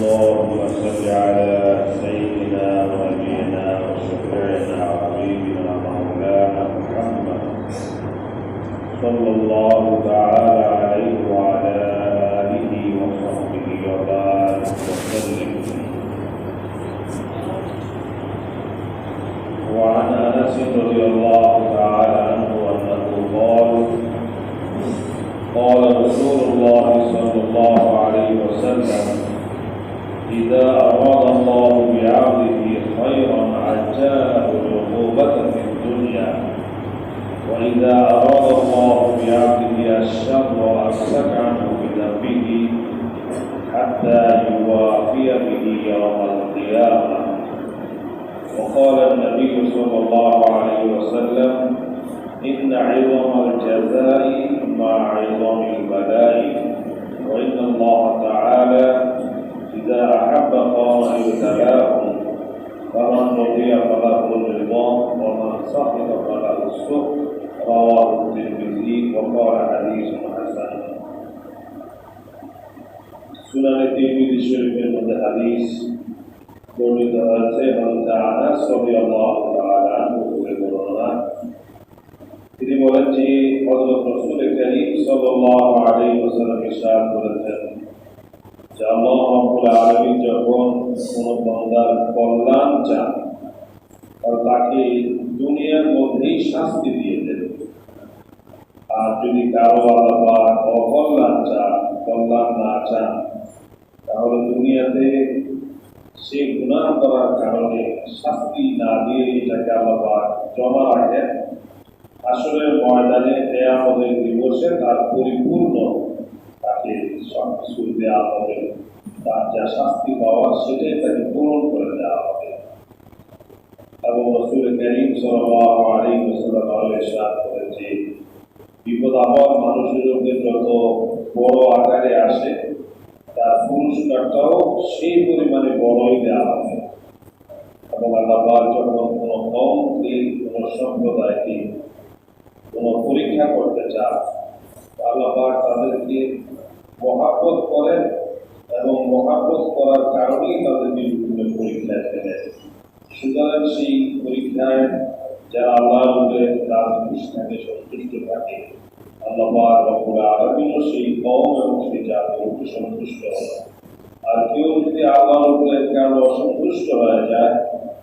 اللهم صل على سيدنا ونبينا وشفيعنا وحبيبنا مولانا محمد صلى الله تعالى عليه وعلى آله وصحبه وبارك وسلم. وعن أنس رضي الله إذا أراد الله بعبده خيرا عجله العقوبة في الدنيا. وإذا أراد الله بعبده الشر أمسك عنه بذنبه حتى يوافي به يوم القيامة. وقال النبي صلى الله عليه وسلم إن عظم الجزاء مع عظم البلاء. وإن الله تعالى إذا أحب قام ابتلاهم فمن رضي فله الرضا ومن سخط فله السخط رواه الترمذي وقال حديث حسن سنن الترمذي শরীফের মধ্যে হাদিস বর্ণিত হয়েছে হযরত আনাস রাদিয়াল্লাহু তাআলা আনহু থেকে বর্ণনা তিনি বলেন যে হযরত রাসূল করিম সাল্লাল্লাহু আলাইহি ওয়াসাল্লাম ইরশাদ করেছেন যে আল্লাহ যখন কোনো চান তাকে দুনিয়ার মধ্যেই শাস্তি দিয়ে দেন আর যদি কারও আল্লাহ অকল্যাণ চান, কল্যাণ না চান, তাহলে দুনিয়াতে সে গুনাহ করার কারণে শাস্তি না দিয়ে এটাকে আল্লাহ জমা রাখেন। আসলে ময়দানে দেয়া কেয়ামতের দিবসে তার পরিপূর্ণ তাকে সব কিছু দেওয়া হবে। তার যা শাস্তি পাওয়া, সেটাই তাকে পূরণ করে দেওয়া হবে। এবং রসুল করিম সাল্লাল্লাহু আলাইহি ওয়াসাল্লাম ইরশাদ করেছে। বিপদ আপদ মানুষের মধ্যে যত বড় আকারে আসে, তার পুরস্কারটাও সেই পরিমাণে বড়ই দেওয়া হবে। এবং আল্লাহ যখন কোনো কমকে কোনো সম্প্রদায়কে কোনো পরীক্ষা করতে চান আল্লাহ তাদেরকে মহাব্বত করেন এবং মহাব্বত করার কারণেই তাদেরকে বিভিন্ন পরীক্ষায় ফেলেন সুতরাং সেই পরীক্ষায় যারা আল্লাহর উপরে তার কৃষ্ণাকে সন্তুষ্ট থাকে, আল্লাহ রব্বুল আলমিনও সেই কম এবং সেই জাতির সন্তুষ্ট হয় আর কেউ যদি আল্লাহর উপরে কারও অসন্তুষ্ট হয়ে যায়,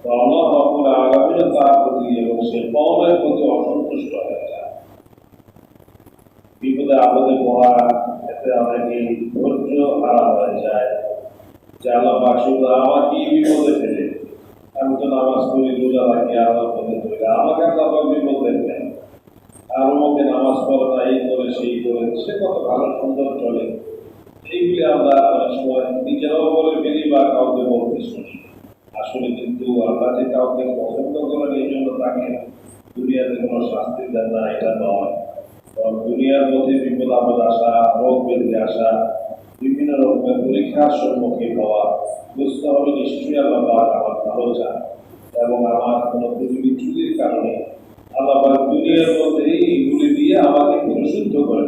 তো আল্লাহ রব্বুল আলমিনও তার প্রতি এবং সেই কমের প্রতি অসন্তুষ্ট হয়ে যায়। বিপদে আপদে পড়া এতে অনেকে ধৈর্য হারা হয়ে যায় যে আল্লাহ শুধু আমাকেই বিপদে ফেলে। আমি তো নামাজ পড়ি, রোজা আল্লাহ পথে চলে। আমাকে আল্লাহ বিপদে ফেলে। আর আমাকে নামাজ পড়া না করে, সেই করে, সে কত ভালো, সুন্দর চলে। এইগুলি আমরা অনেক সময় নিজেরাও বলে ফেলি বা কাউকে বলতে শুনি। আসলে কিন্তু আল্লাহ যে কাউকে পছন্দ করেন, এই জন্য তাকে দুনিয়াতে কোনো শাস্তি দেন না, এটা নয়। দুনিয়ার মধ্যে বিপদ, আপদ আসা, রোগ ব্যাধি আসা, বিভিন্ন রকমের পরীক্ষার সম্মুখীন হওয়া বুঝতে হবে নিশ্চয়ই আল্লাহ আমার ভালো চান এবং আমার কোনো পৃথিবী চুরির কারণে আল্লাহ দুনিয়ার মধ্যে এইগুলি দিয়ে আমাকে পরিশুদ্ধ করে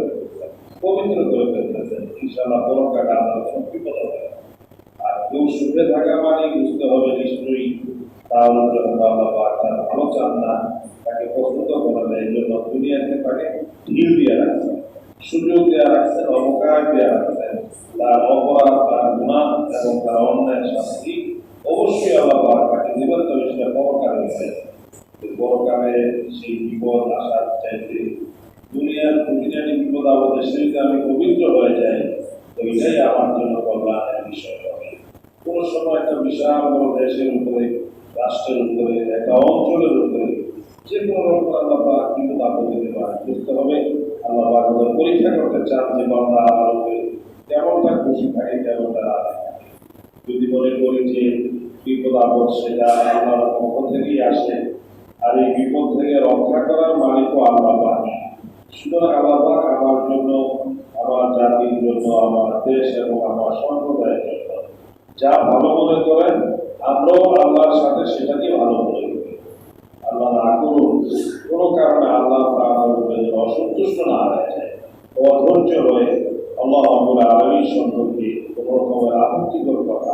পবিত্র করে ফেলতেছেন ইনশাআল্লাহ পরকাটা আমার কোনো বিপদ হবে আর কেউ সুখে থাকা মানে বুঝতে হবে নিশ্চয়ই জন্য আল্লাহ তার ভালো চান না, তাকে না এই জন্য দুনিয়াতে তাকে ঢিল দিয়ে রাখছেন সুযোগ দেওয়া রাখছেন অবকাশ দেওয়া রাখছেন তার অপরাধ, তার গুণা এবং তার অন্যায় শাস্তি অবশ্যই আল্লাহ তাকে দিবেন তবে সেটা পরকালে হয়েছে পরকালে সেই বিপদ আসার চাইতে দুনিয়ার প্রতিটি বিপদ আমাদের সেদিকে আমি পবিত্র হয়ে যাই, তো এটাই আমার জন্য কল্যাণের বিষয় হবে। কোনো সময় একটা বিশাল বড় দেশের উপরে, রাষ্ট্রের উপরে, একটা অঞ্চলের উপরে যে কোনো আল্লাহ পারে বুঝতে হবে আল্লাহ পরীক্ষা করতে চান যে খুশি থাকে যদি মনে করি যে বিপদ আপদ সেটা আল্লাহর পক্ষ থেকেই আসে আর এই বিপদ থেকে রক্ষা করার মালিকও আল্লাহ সুতরাং আল্লাহ আমার জন্য আমার জাতির জন্য আমার দেশ এবং আমার সম্প্রদায়ের জন্য যা ভালো মনে করেন আমরাও আল্লাহর সাথে সেটাকে ভালো মনে করি আল্লাহ না করুন কোনো কারণে আল্লাহ তাআলার উপরে যেন অসন্তুষ্ট না হয়ে যায় অধৈর্য রয়ে আল্লাহ আব্বুল আলমীর সম্পর্কে কোনো রকমের আপত্তিকর কথা